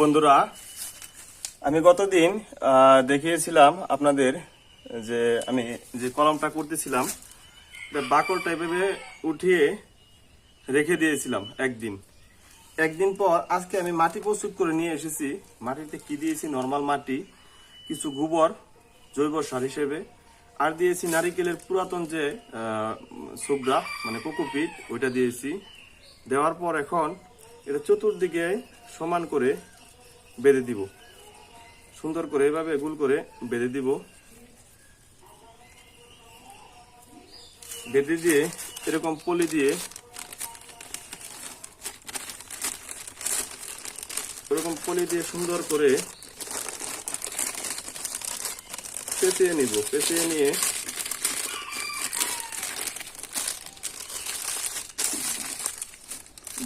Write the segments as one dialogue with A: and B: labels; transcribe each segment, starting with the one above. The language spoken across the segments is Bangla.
A: বন্ধুরা, আমি গতদিন দেখিয়েছিলাম আপনাদের যে আমি যে কলমটা করতেছিলাম বাকল টাইপের উঠিয়ে রেখে দিয়েছিলাম একদিন। একদিন পর আজকে আমি মাটি প্রস্তুত করে নিয়ে এসেছি। মাটিতে কি দিয়েছি? নর্মাল মাটি, কিছু গোবর, জৈব সার হিসেবে। আর দিয়েছি নারিকেলের পুরাতন যে সুবরা মানে কোকোপিট, ওইটা দিয়েছি। দেওয়ার পর এখন এটা চতুর্দিকে সমান করে বেঁধে দিব। সুন্দর করে এভাবে গোল করে বেঁধে দিব। বেঁধে দিয়ে এরকম পলি দিয়ে এরকম পলি দিয়ে সুন্দর করে পেঁচিয়ে নিব। পেঁচিয়ে নিয়ে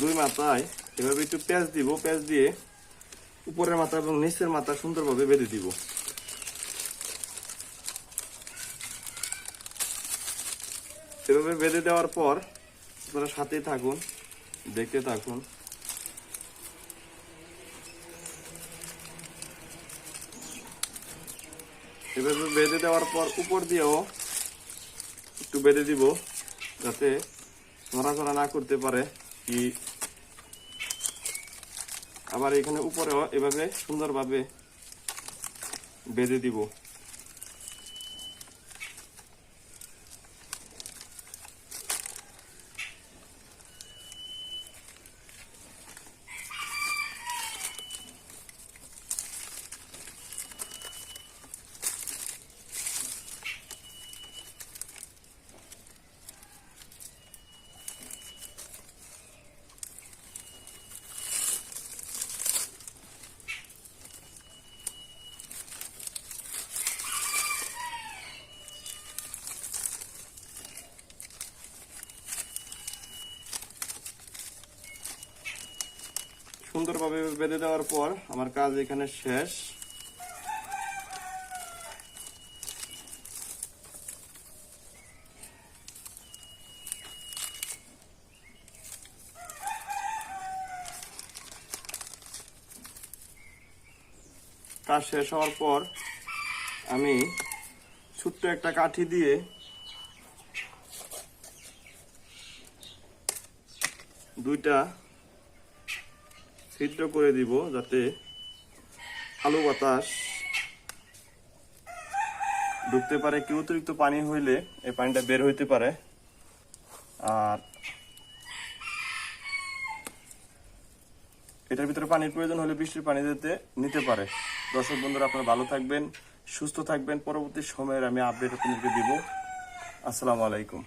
A: দুই মাথায় এভাবে একটু পেঁয়াজ দিব। পেঁয়াজ দিয়ে উপরের মাথা এবং নিচের মাথা সুন্দরভাবে বেঁধে দিব। এভাবে বেঁধে দেওয়ার পর আপনারা সাথেই থাকুন, দেখতে থাকুন। এভাবে বেঁধে দেওয়ার পর উপর দিয়েও একটু বেঁধে দিব, যাতে নড়াচড়া না করতে পারে কি আবার এখানে উপরেও এভাবে সুন্দরভাবে বেঁধে দিব। সুন্দরভাবে বেঁধে দেওয়ার পর আমার কাজ এখানে শেষ। কাজ শেষ হওয়ার পর আমি ছোট্ট একটা কাঠি দিয়ে দুইটা ছিদ্র করে দিব যাতে আলো বাতাস ঢুকতে পারে। কি অতিরিক্ত পানি হইলে এই পানিটা বের হইতে পারে। আর এটার ভিতরে পানির প্রয়োজন হলে বৃষ্টির পানি দিতে, নিতে পারে। দর্শক বন্ধুরা, আপনারা ভালো থাকবেন, সুস্থ থাকবেন। পরবর্তী সময়ের আমি আপডেট আপনাদেরকে দিব। আসসালামু আলাইকুম।